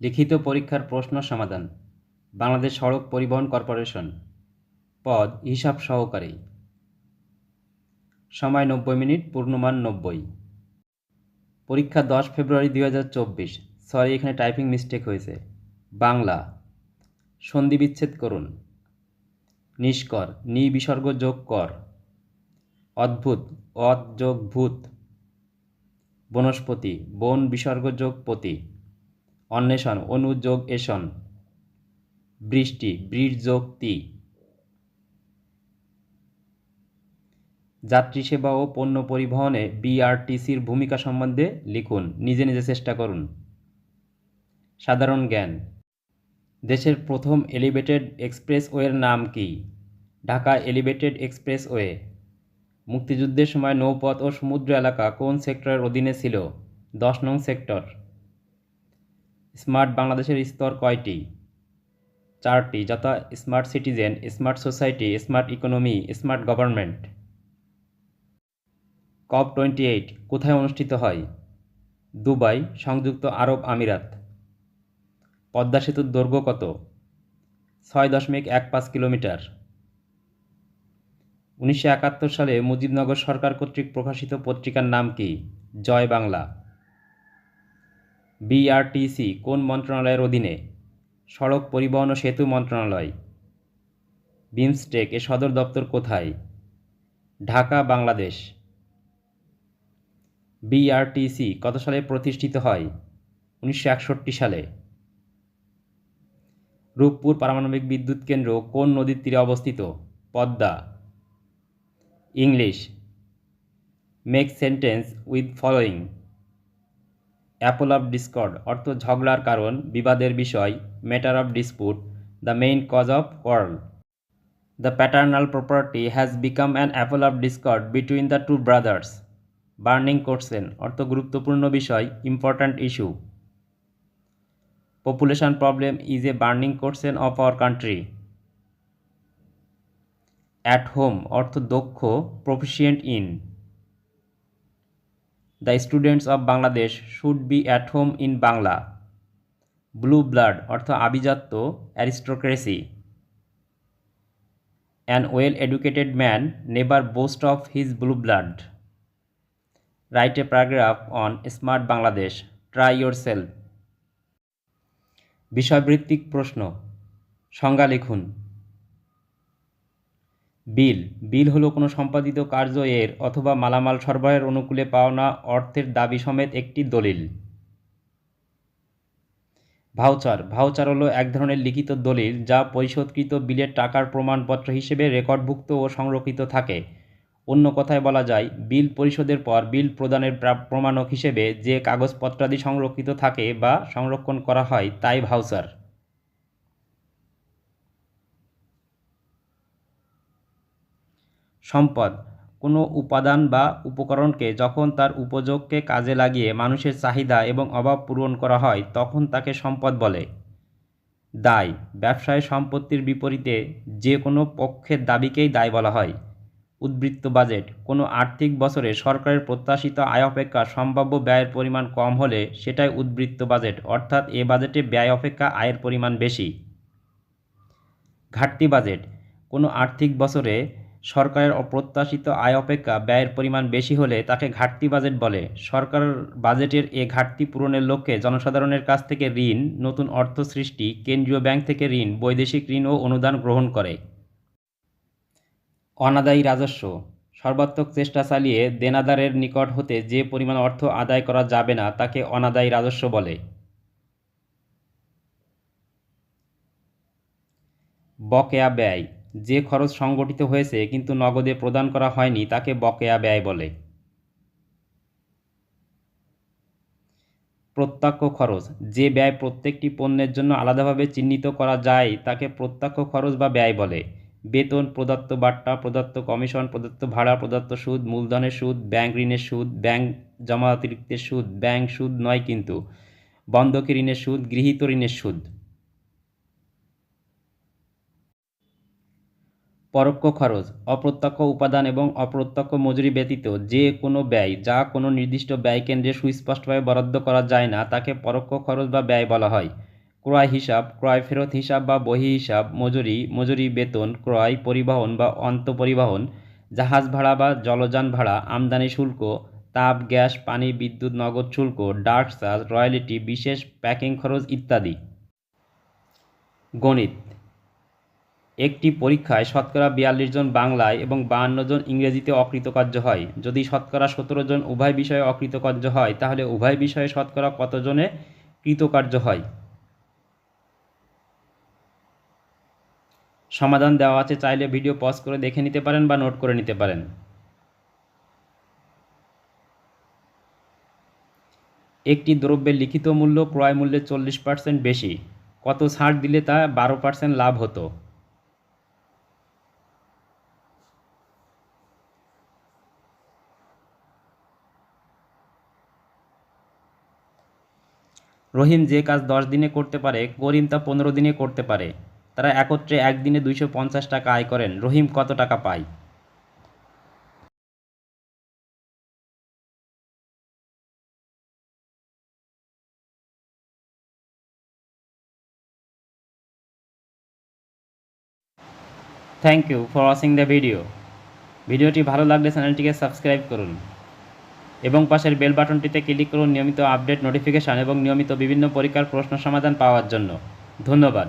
লিখিত পরীক্ষার প্রশ্ন সমাধান, বাংলাদেশ সড়ক পরিবহন কর্পোরেশন, পদ হিসাব সহকারী। সময় নব্বই মিনিট, পূর্ণমান নব্বই। পরীক্ষা দশ ফেব্রুয়ারি দুই হাজার চব্বিশ, সরি, এখানে টাইপিং মিস্টেক হয়েছে। বাংলা, সন্ধি বিচ্ছেদ করুন। নিষ্কর, নি বিসর্গ যোগ কর। অদ্ভুত, অদ যোগ ভূত। বনস্পতি, বন বিসর্গ যোগ পতি। অন্বেষণ, অনুযোগ এসন বৃষ্টি বৃষ যোগ তি যাত্রী সেবা ও পণ্য পরিবহনে বিআরটিসির ভূমিকা সম্বন্ধে লিখুন, নিজে নিজে চেষ্টা করুন। সাধারণ জ্ঞান। দেশের প্রথম এলিভেটেড এক্সপ্রেসওয়ের নাম কি? ঢাকা এলিভেটেড এক্সপ্রেসওয়ে মুক্তিযুদ্ধের সময় নৌপথ ও সমুদ্র এলাকা কোন সেক্টরের অধীনে ছিল? দশ নং সেক্টর। স্মার্ট বাংলাদেশের স্তর কয়টি? চারটি, যথা smart citizen, smart society, smart economy, smart government. COP twenty eight, কোথায় অনুষ্ঠিত হয়? দুবাই, সংযুক্ত আরব আমিরাত। পদ্মা সেতুর দৈর্ঘ্য কত? ছয় দশমিক এক পাঁচ কিলোমিটার। উনিশশো একাত্তর সালে মুজিবনগর সরকার কর্তৃক প্রকাশিত পত্রিকার নাম কি? জয় বাংলা। বিআরটিসি কোন মন্ত্রণালয়ের অধীনে? সড়ক পরিবহন ও সেতু মন্ত্রণালয়। বিমস্টেক এর সদর দপ্তর কোথায়? ঢাকা, বাংলাদেশ। বিআরটিসি কত সালে প্রতিষ্ঠিত হয়? উনিশশো একষট্টি সালে। রূপপুর পারমাণবিক বিদ্যুৎ কেন্দ্র কোন নদীর তীরে অবস্থিত? Padma. English. Make sentence with following. Apple of discord, অর্থ ঝগড়ার কারণ, বিবাদের বিষয়, matter of dispute, the main cause of quarrel the paternal property has become an apple of discord between the two brothers. Burning question অর্থ গুরুত্বপূর্ণ বিষয়, important issue. Population problem is a burning question of our country. At home, অর্থ দক্ষ proficient in. The students of Bangladesh should be at home in Bangla. Blue blood অর্থ আভিজাত্য, aristocracy. An well educated man never boast of his blue blood. Write a paragraph on smart Bangladesh, try your self বিষয়ভিত্তিক প্রশ্ন, সংজ্ঞা লিখুন। বিল। বিল হলো কোনো সম্পাদিত কার্য এর অথবা মালামাল সরবরাহের অনুকূলে পাওনা অর্থের দাবি সমেত একটি দলিল। ভাউচার। ভাউচার হলো এক ধরনের লিখিত দলিল যা পরিশোধকৃত বিলের টাকার প্রমাণপত্র হিসেবে রেকর্ডভুক্ত ও সংরক্ষিত থাকে। অন্য কথায় বলা যায়, বিল পরিশোধের পর বিল প্রদানের প্রমাণক হিসেবে যে কাগজপত্রাদি সংরক্ষিত থাকে বা সংরক্ষণ করা হয়, তাই ভাউচার। সম্পদ, কোনো উপাদান বা উপকরণকে যখন তার উপযোগকে কাজে লাগিয়ে মানুষের চাহিদা এবং অভাব পূরণ করা হয়, তখন তাকে সম্পদ বলে। দায়, ব্যবসায় সম্পত্তির বিপরীতে যে কোনো পক্ষের দাবিকেই দায় বলা হয়। উদ্বৃত্ত বাজেট, কোনো আর্থিক বছরে সরকারের প্রত্যাশিত আয় অপেক্ষা সম্ভাব্য ব্যয়ের পরিমাণ কম হলে সেটাই উদ্বৃত্ত বাজেট, অর্থাৎ এ বাজেটে ব্যয় অপেক্ষা আয়ের পরিমাণ বেশি। ঘাটতি বাজেট, কোনো আর্থিক বছরে সরকারের অপ্রত্যাশিত আয় অপেক্ষা ব্যয়ের পরিমাণ বেশি হলে তাকে ঘাটতি বাজেট বলে। সরকার বাজেটের এ ঘাটতি পূরণের লক্ষ্যে জনসাধারণের কাছ থেকে ঋণ, নতুন অর্থ সৃষ্টি, কেন্দ্রীয় ব্যাংক থেকে ঋণ, বৈদেশিক ঋণ ও অনুদান গ্রহণ করে। অনাদায়ী রাজস্ব। সর্বাত্মক চেষ্টা চালিয়ে দেনাদারের নিকট হতে যে পরিমাণ অর্থ আদায় করা যাবে না তাকে অনাদায়ী রাজস্ব বলে। বকেয়া ব্যয়। যে খরচ সংগঠিত হয়েছে কিন্তু নগদে প্রদান করা হয়নি, তাকে বকেয়া ব্যয় বলে। প্রত্যক্ষ খরচ, যে ব্যয় প্রত্যেকটি পণ্যের জন্য আলাদাভাবে চিহ্নিত করা যায়, তাকে প্রত্যক্ষ খরচ বা ব্যয় বলে। বেতন, প্রদত্ত বার্তা প্রদত্ত কমিশন, প্রদত্ত ভাড়া, প্রদত্ত সুদ, মূলধনের সুদ, ব্যাংক ঋণের সুদ, ব্যাংক জমা অতিরিক্তের সুদ, ব্যাংক সুদ নয় কিন্তু বন্ধকি ঋণের সুদ, গৃহীত ঋণের সুদ। পরোক্ষ খরচ, অপ্রত্যক্ষ উপাদান এবং অপ্রত্যক্ষ মজুরি ব্যতীত যে কোনো ব্যয় যা কোনো নির্দিষ্ট ব্যয় কেন্দ্রে সুস্পষ্টভাবে বরাদ্দ করা যায় না, তাকে পরোক্ষ খরচ বা ব্যয় বলা হয়। ক্রয় হিসাব, ক্রয় ফেরত হিসাব বা বহি হিসাব, মজুরি মজুরি বেতন, ক্রয় পরিবহন বা অন্তঃপরিবহন জাহাজ ভাড়া বা জলযান ভাড়া, আমদানি শুল্ক, তাপ, গ্যাস, পানি, বিদ্যুৎ, নগদ শুল্ক, ডার্ক চার্জ, রয়্যালিটি, বিশেষ প্যাকিং খরচ ইত্যাদি। গণিত একটি পরীক্ষায় শতকরা বিয়াল্লিশ জন বাংলায় এবং বাহান্ন জন ইংরেজিতে অকৃতকার্য হয়। যদি শতকরা সতেরো জন উভয় বিষয়ে অকৃতকার্য হয়, তাহলে উভয় বিষয়ে শতকরা কতজনে কৃতকার্য হয়? সমাধান দেওয়া আছে, চাইলে ভিডিও পজ করে দেখে নিতে পারেন বা নোট করে নিতে পারেন। একটি দ্রব্যের লিখিত মূল্য ক্রয় মূল্যের চল্লিশ পার্সেন্ট বেশি। কত ছাড় দিলে তা বারো পার্সেন্ট লাভ হতো? রহিম যে কাজ দশ দিনে করতে পারে, করিম তা পনেরো দিনে করতে পারে। তারা একত্রে একদিনে দুইশো পঞ্চাশ টাকা আয় করেন। রহিম কত টাকা পায়? Thank you for watching the video ভিডিওটি ভালো লাগলে চ্যানেলটিকে সাবস্ক্রাইব করুন। এবং পাশের বেল বাটনটিতে ক্লিক করুন নিয়মিত আপডেট, নোটিফিকেশান এবং নিয়মিত বিভিন্ন পরীক্ষার প্রশ্ন সমাধান পাওয়ার জন্য। ধন্যবাদ।